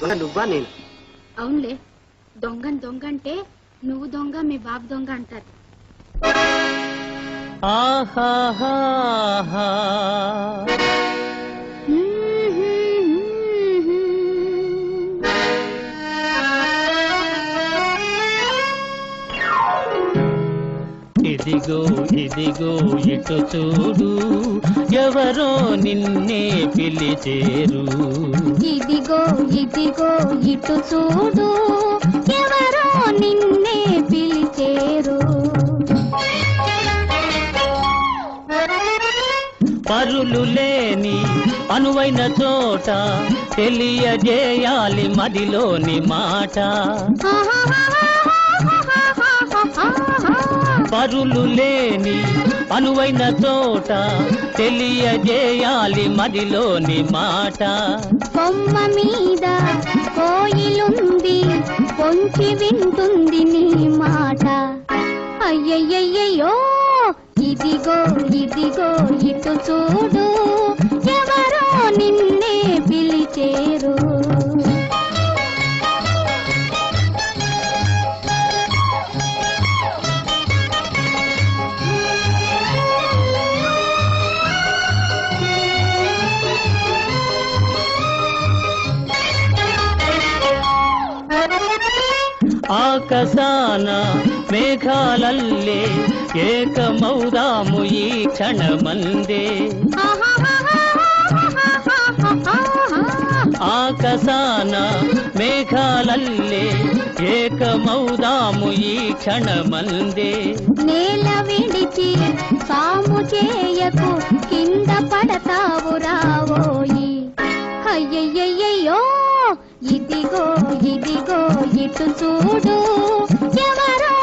దొంగ నువ్వా నేను? అవునులే. దొంగన్ దొంగ అంటే నువ్వు దొంగ మీ బాబు దొంగ అంటారు. ఆహాహా ఇదిగో ఇదిగో ఇటు చూడు. ఎవరో నిన్నే పిలిచేరు. ఇదిగో ఇదిగో ఇటు చూడు. ఎవరో నిన్నే పిలిచేరు. పరులు లేని అనువైన చోట తెలియజేయాలి మదిలోని మాట. పరులు లేని అనువైన చోట తెలియజేయాలి మదిలోని మాట. బొమ్మ మీద కోయిలుంది పొంచి వింటుంది నీ మాట. అయ్యయ్యయ్యో ఇదిగో ఇదిగో ఇటు చూడు ఎవరో నిన్నే పిలిచేరు. ఆకాశాన మేఘాలల్లే ఏకమౌదాము ఈ క్షణమందే. ఆకాశాన మేఘాలల్లే ఏకమౌదాము ఈ క్షణమందే. నేల విడిచి సాము చేయకు కింద పడతావు రావోయి. అయ్యయ్యయ్యో ఇదిగో ఇదిగో ఇటు చూడు ఎవరో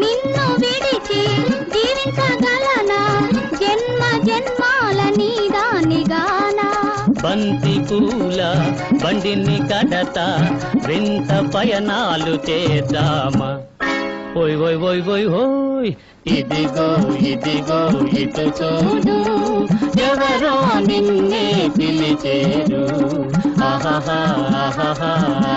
నిన్ను విడిచి జీవించగలనా? జన్మ జన్మాల నీదానిగానా బంతి పూల బండిని కడత వింత పయనాలు చేద్దామా? ఓయ్ ఓయ్ ఓయ్ ఓయ్ ఓయ్ ఇదిగో ఇదిగో ఇటు చూడు. ఎవరో నిన్నే పిలిచేరు. ఆహాహా ఆహాహా ఆహాహా.